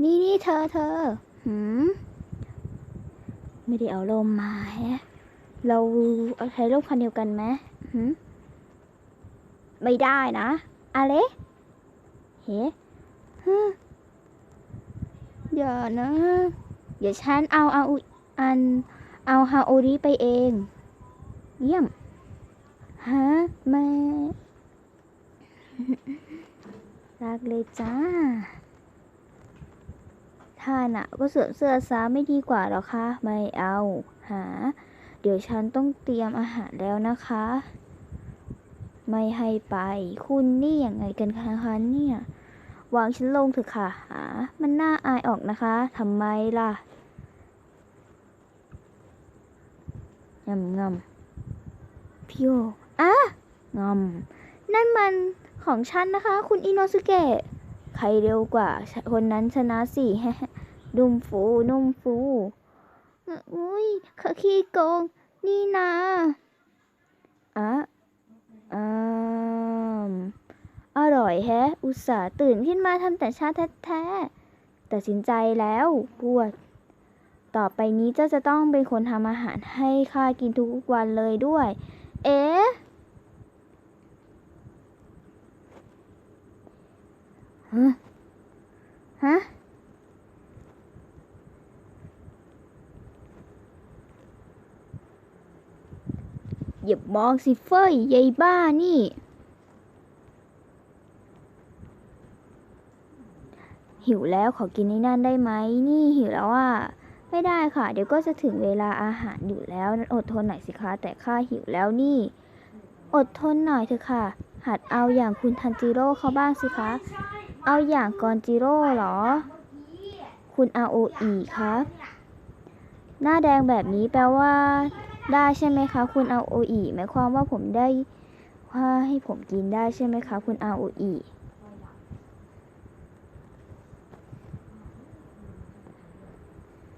นี่นี่เธอเธอหืมไม่ได้เอาลมมาแฮะ เราเอาใช้ร่มคันเดียวกันไหมหืมไม่ได้นะ อะไรเฮ้ฮึอย่านะ เดี๋ยวฉันเอาเอาอัน เอาฮาโอริไปเอง เยี่ยม ฮะแม่รักเลยจ้า ถ้าน่ะก็เสือเสื้อซาไม่ดีกว่าหรอคะ ไม่เอา หา เดี๋ยวฉันต้องเตรียมอาหารแล้วนะคะ ไม่ให้ไป คุณนี่ยังไงกันคะคะเนี่ยวางฉันลงเถอะค่ะ หา มันน่าอายออกนะคะทำไมล่ะงำงำพี่โออะงำนั่นมันของฉันนะคะ คุณอินโนสุเกะ ใครเร็วกว่า คนนั้นชนะสินุ่มฟูนุ่มฟูอุ้ยขขี้โกง นี่นะอะอืมอร่อยแฮะ อุตส่าห์ตื่นขึ้นมาทำแต่ชาแท้ๆตัดสินใจแล้วปวด ต่อไปนี้เจ้าจะต้องเป็นคนทำอาหารให้ข้ากินทุกวันเลยด้วย เอ๊ะ ฮะฮะอย่ามองสิเฟยยายบ้านี่ หิวแล้วขอกินในนั่นได้ไหม นี่หิวแล้วอะ ไม่ได้ค่ะ เดี๋ยวก็จะถึงเวลาอาหารอยู่แล้วนั้นอดทนหน่อยสิคะ แต่ข้าหิวแล้วนี่ อดทนหน่อยเถอะค่ะ หัดเอาอย่างคุณทันจิโร่เขาบ้างสิคะ เอาอย่างกอนจิโร่เหรอ คุณอาโออีครับ หน้าแดงแบบนี้แปลว่า ได้ใช่ไหมคะ คุณอาโออีหมายความว่าผมได้ว่าให้ผมกินได้ใช่ไหมคะ คุณอาโออี